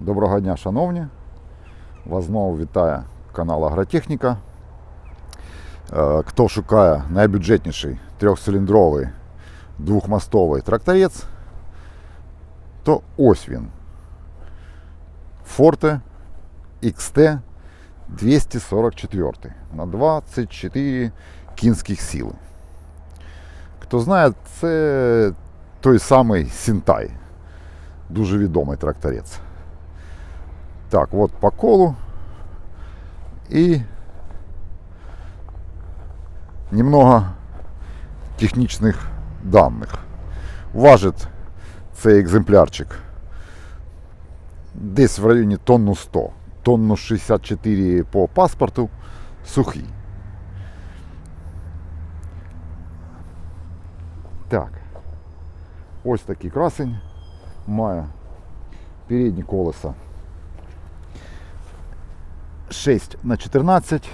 Доброго дня, шановні. Вас знову вітає канал Агротехніка. Е, Хто шукає найбюджетніший трьохциліндровий двохмостовий тракторець, то ось він. Forte XT 244 на 24 кінських сили. Хто знає, це той самий Сінтай. Дуже відомий тракторець. Так, вот по колу. И немного технічних даних. Важить цей екземплярчик десь в районі тонну 100. Тонну 64 по паспорту сухий. Так. Ось такий красень. Має передні колеса 6 на 14.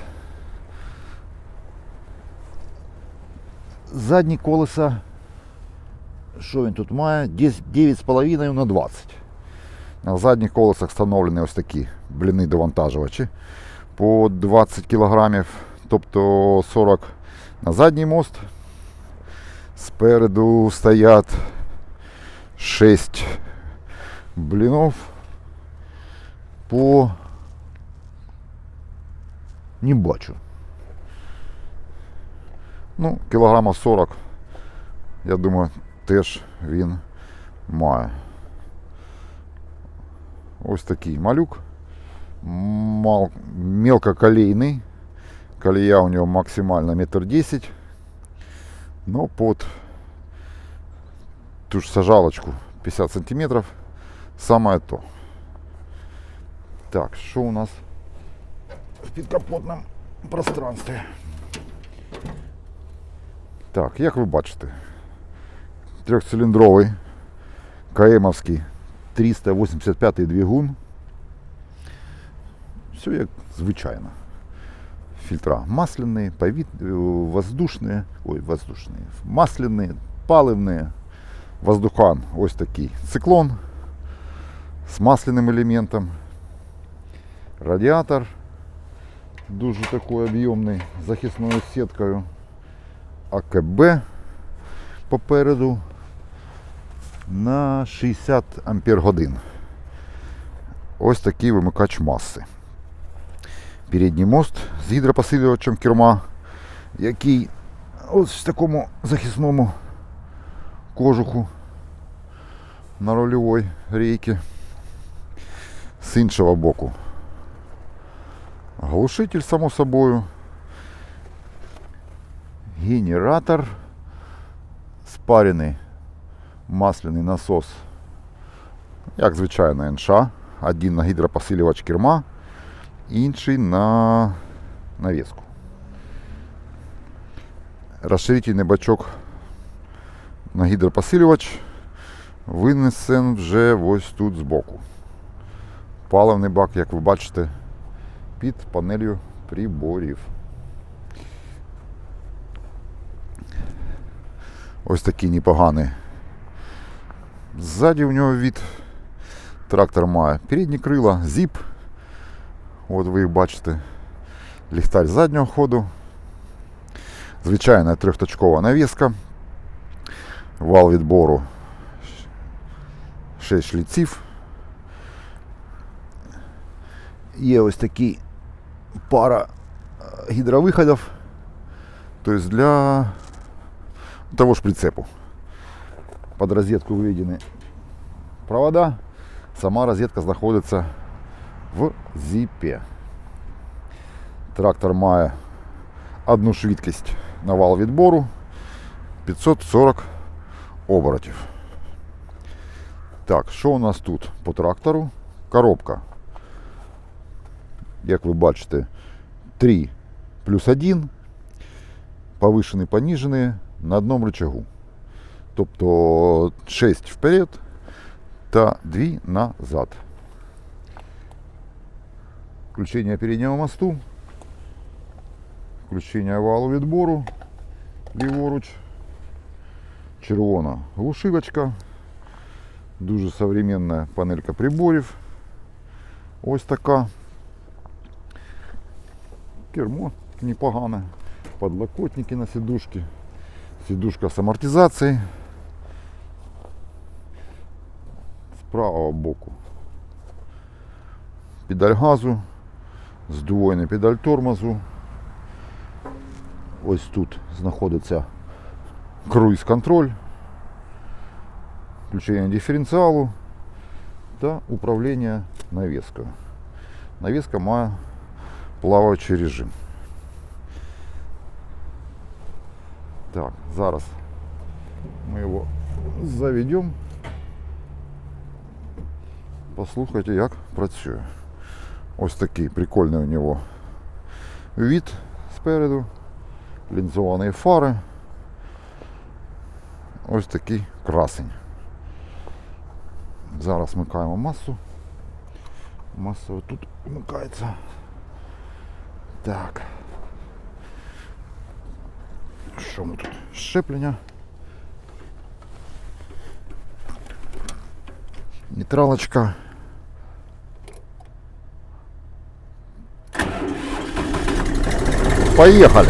Задні колеса. Що він тут має? Десь 9,5 на 20. На задніх колесах встановлені ось такі бліни довантажувачі по 20 кг, тобто 40 на задній мост. Спереду стоять 6 блінов по не бачу. Ну, кілограма 40, я думаю, теж він має. Ось такий малюк. Мал, мелкоколейний. Колея у нього максимально метр десять. Но под ту ж сажалочку 50 сантиметров самое то. Так, що у нас в підкапотному пространстві? Так, як ви бачите, трьохциліндровий КМовський 385 двигун. Все як звичайно. Фильтра масляные, повит... э, воздушные, ой, воздушные, масляные, паливные, воздухан, ось такий циклон з масляним елементом, радіатор дуже такий об'ємний, захисною сіткою, АКБ попереду на 60 ампер годин. Ось такий вимикач маси. Передній мост з гідропосилювачем керма, який ось в такому захисному кожуху на рульовій рейці. З іншого боку. Глушитель, само собою. Генератор. Спарений масляний насос. Як звичайно НШ. Один на гідропосилювач керма, інший на навіску. Розширительний бачок на гідропосилювач винесен вже ось тут збоку. Паливний бак, як ви бачите, під панелью приборів. Ось такий непоганий. Ззаді у нього від трактор має передні крила, зіп. От ви їх бачите. Ліхтар заднього ходу. Звичайна трьохточкова навіска. Вал відбору 6 шліців. Є ось такі пара е, гідровиходів. Тобто для того ж прицепу. Под розетку виведені провода. Сама розетка знаходиться в зіпі. Трактор має одну швидкість на вал відбору 540 оборотів. Так, що у нас тут по трактору? Коробка. Як ви бачите, 3 плюс 1, повишені, поніжені на одному рычагу. Тобто 6 вперед та 2 назад. Включення переднього мосту. Включення валу відбору ліворуч. Червона глушилочка. Дуже современна панелька приборів. Ось така. Кермо непогане. Подлокотники на сидушки. Сидушка з амортизацією. З правого боку. Педаль газу. Здвоєний педаль тормозу. Ось тут знаходиться круїз-контроль, включення диференціалу та управління навіскою. Навіска має плаваючий режим. Так, зараз ми його заведемо. Послухайте, як працює. Ось такий прикольний у нього від спереду, лінзовані фари. Ось такий красень. Зараз вмикаємо масу. Маса тут вмикається. Так. Що ми тут? Щеплення. Нейтралочка. Поехали.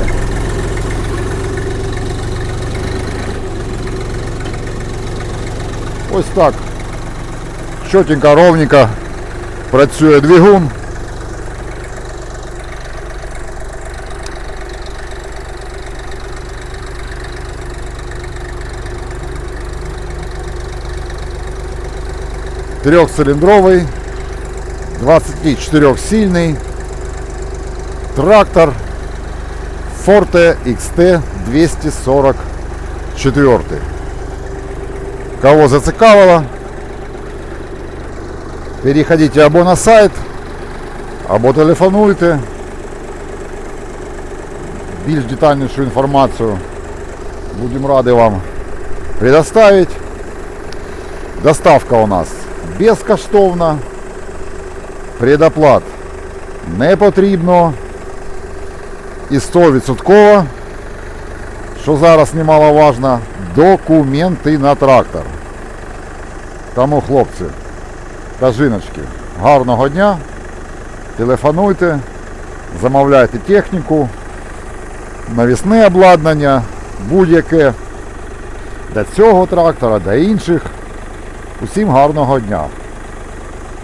Ось так. Чотенько, ровненько працює двигун. Трехцилиндровый, 24-сильный трактор Forte XT 244. Кого зацікавило, переходите або на сайт, або телефонуйте. Більш детальнішу інформацію будемо раді вам предоставить. Доставка у нас безкоштовна. Предоплат не потрібно. І 100%, що зараз немаловажно, документи на трактор. Тому, хлопці та жіночки, гарного дня. Телефонуйте, замовляйте техніку, навісне обладнання, будь-яке до цього трактора, до інших. Усім гарного дня!